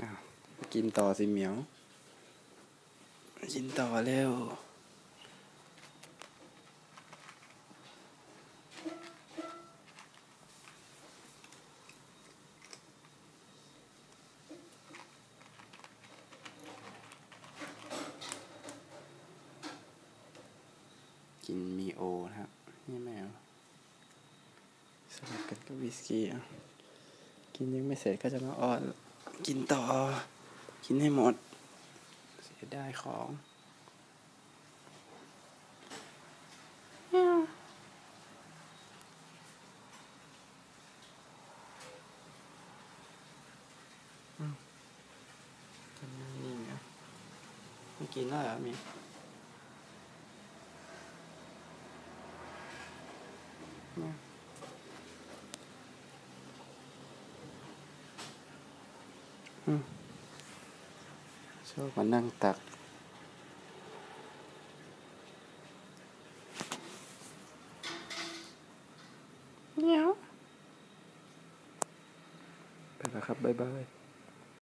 อ้าวกินต่อสิเหมียว กินต่อเร็วกินมีโอนะครับ นี่แมวสลับกันกับวิสกี้อะ กินยังไม่เสร็จก็จะมาอ้อน กินต่อ กินให้หมด เสียดายของอืมทำนั่งนิ่งอะไม่กินแล้วเหรอมีมาอื ชอบมานั่งตักเมียวไปแล้วครับ บ๊ายบาย